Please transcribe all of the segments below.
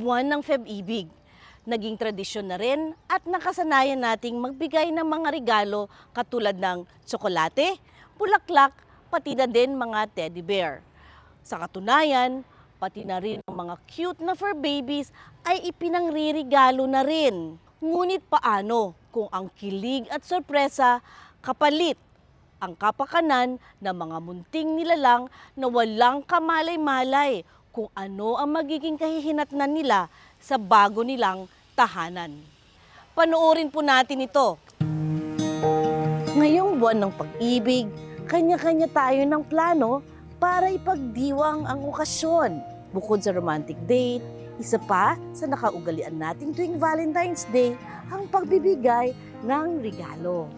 buwan ng Feb-ibig. Naging tradisyon na rin at nakasanayan nating magbigay ng mga regalo katulad ng tsokolate, bulaklak, pati na din mga teddy bear. Sa katunayan, pati na rin ang mga cute na fur babies ay ipinangririgalo na rin. Ngunit paano kung ang kilig at sorpresa kapalit ang kapakanan ng mga munting nilalang na walang kamalay-malay kung ano ang magiging kahihinatnan nila sa bago nilang tahanan. Panoorin po natin ito. Ngayong buwan ng pag-ibig, kanya-kanya tayo ng plano para ipagdiwang ang okasyon. Bukod sa romantic date, isa pa sa nakaugalian nating tuwing Valentine's Day ang pagbibigay ng regalo.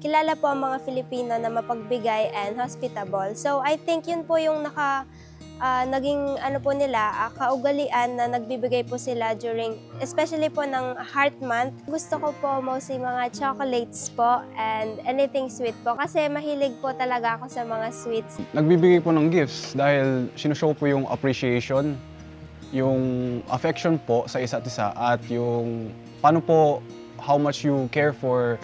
kilala po ang mga Filipino na mapagbigay and hospitable. So I think yun po yung naka ah, naging ano po nila, ah, kaugalian na nagbibigay po sila during especially po ng Heart Month. Gusto ko po mostly mga chocolates po and anything sweet po kasi mahilig po talaga ako sa mga sweets. Nagbibigay po ng gifts dahil sinushow po yung appreciation, yung affection po sa isa't isa at yung paano po how much you care for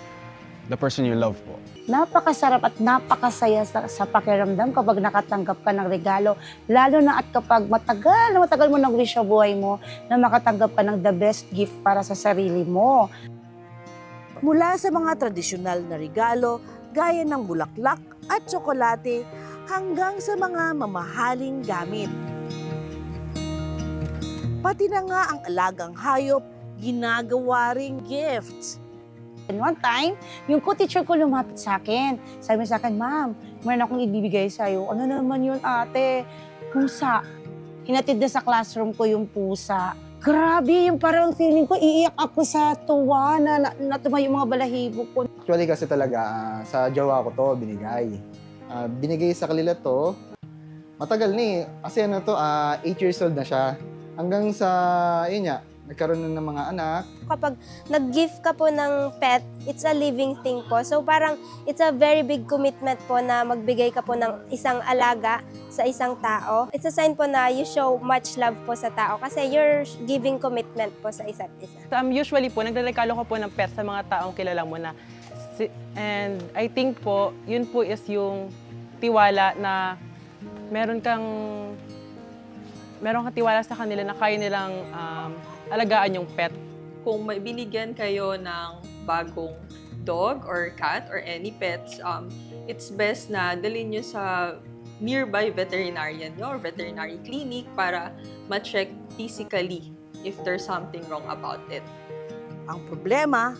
the person you love po. Napakasarap at napakasaya sa, sa pakiramdam kapag nakatanggap ka ng regalo. Lalo na at kapag matagal na matagal mo nang wish sa buhay mo na makatanggap ka ng the best gift para sa sarili mo. Mula sa mga tradisyonal na regalo gaya ng bulaklak at tsokolate hanggang sa mga mamahaling gamit. Pati na nga ang alagang hayop, ginagawa ring gifts. And one time, yung co-teacher ko lumapit sa akin. Sabi niya sa akin, Ma'am, meron akong ibibigay sa'yo. Ano naman yun, ate? Pusa. Hinatid na sa classroom ko yung pusa. Grabe, yung parang feeling ko, iiyak ako sa tuwa na, na natuma yung mga balahibo ko. Actually kasi talaga, ah, sa jowa ko to binigay. Ah, binigay sa kanila to, matagal na eh. Kasi ano to, 8 years old na siya. Hanggang sa, yun nga, nagkaroon na ng mga anak. Kapag nag-gift ka po ng pet, it's a living thing po. So parang it's a very big commitment po na magbigay ka po ng isang alaga sa isang tao. It's a sign po na you show much love po sa tao kasi you're giving commitment po sa isa't isa. Um, usually po, naglaregalo ko po ng pet sa mga taong kilala mo na. And I think po, yun po is yung tiwala na meron kang meron kang tiwala sa kanila na kaya nilang um, alagaan yung pet. kung may binigyan kayo ng bagong dog or cat or any pets, um, it's best na dalhin nyo sa nearby veterinarian nyo or veterinary clinic para ma-check physically if there's something wrong about it. Ang problema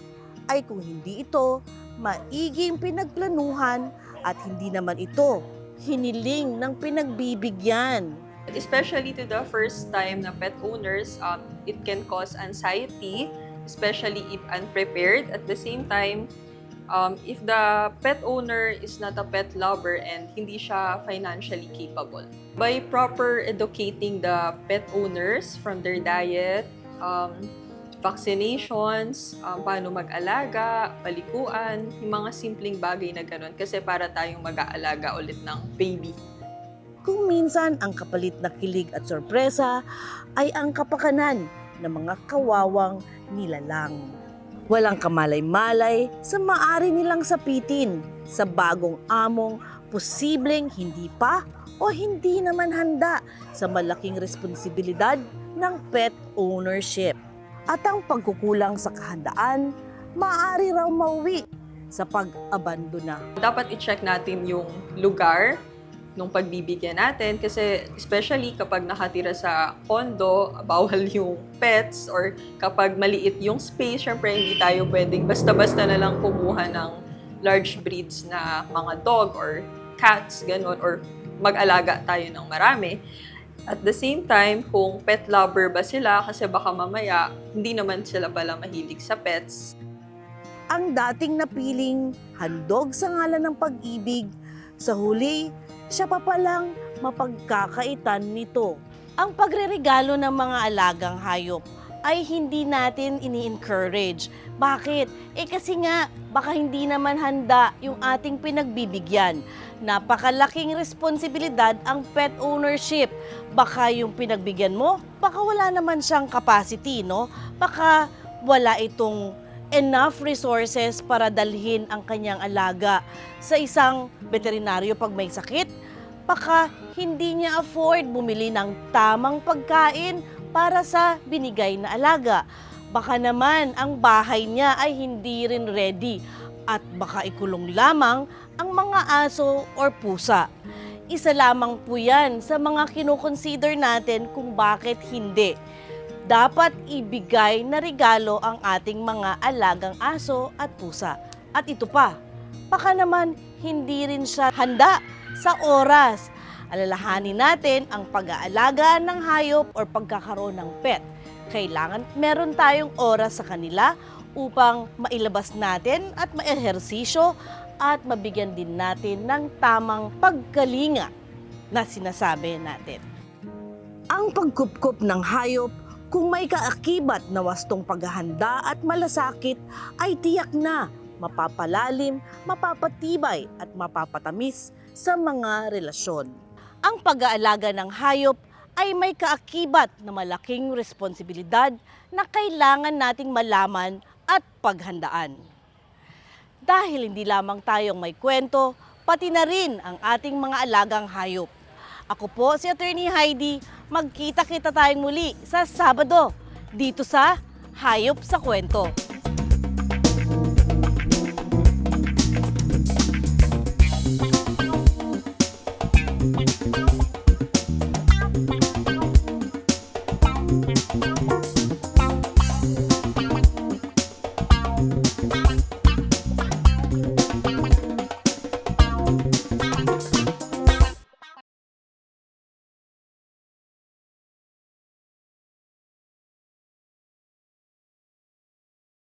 ay kung hindi ito maiging pinagplanuhan at hindi naman ito hiniling ng pinagbibigyan. Especially to the first time na pet owners, um, it can cause anxiety, especially if unprepared. At the same time, um, if the pet owner is not a pet lover and hindi siya financially capable. By proper educating the pet owners from their diet, um, vaccinations, um, paano mag-alaga, palikuan, yung mga simpleng bagay na ganun. Kasi para tayong mag-aalaga ulit ng baby. Kung minsan ang kapalit na kilig at sorpresa ay ang kapakanan ng mga kawawang nilalang. Walang kamalay-malay sa maari nilang sapitin sa bagong among posibleng hindi pa o hindi naman handa sa malaking responsibilidad ng pet ownership. At ang pagkukulang sa kahandaan, maaari raw mauwi sa pag-abandona. dapat i-check natin yung lugar nung pagbibigyan natin. Kasi especially kapag nakatira sa condo, bawal yung pets or kapag maliit yung space, syempre hindi tayo pwedeng basta-basta na lang kumuha ng large breeds na mga dog or cats, ganun, or mag-alaga tayo ng marami. At the same time, kung pet lover ba sila, kasi baka mamaya, hindi naman sila pala mahilig sa pets, ang dating napiling handog sa ngalan ng pag-ibig, sa huli, siya pa palang mapagkakaitan nito. Ang pagreregalo ng mga alagang hayop ay hindi natin ini-encourage. Bakit? Eh kasi nga, baka hindi naman handa yung ating pinagbibigyan. Napakalaking responsibilidad ang pet ownership. Baka yung pinagbigyan mo, baka wala naman siyang capacity, no? Baka wala itong enough resources para dalhin ang kanyang alaga sa isang veterinaryo pag may sakit. Baka hindi niya afford bumili ng tamang pagkain para sa binigay na alaga. Baka naman ang bahay niya ay hindi rin ready at baka ikulong lamang ang mga aso or pusa. Isa lamang po yan sa mga kinoconsider natin kung bakit hindi. Dapat ibigay na regalo ang ating mga alagang aso at pusa. At ito pa, baka naman hindi rin siya handa sa oras. Alalahanin natin ang pag-aalaga ng hayop or pagkakaroon ng pet. Kailangan meron tayong oras sa kanila upang mailabas natin at maehersisyo at mabigyan din natin ng tamang pagkalinga na sinasabi natin. Ang pagkupkup ng hayop kung may kaakibat na wastong paghahanda at malasakit ay tiyak na mapapalalim, mapapatibay at mapapatamis sa mga relasyon. Ang pag-aalaga ng hayop ay may kaakibat na malaking responsibilidad na kailangan nating malaman at paghandaan. Dahil hindi lamang tayong may kwento, pati na rin ang ating mga alagang hayop. Ako po si Attorney Heidi, magkita-kita tayong muli sa Sabado dito sa Hayop sa Kwento.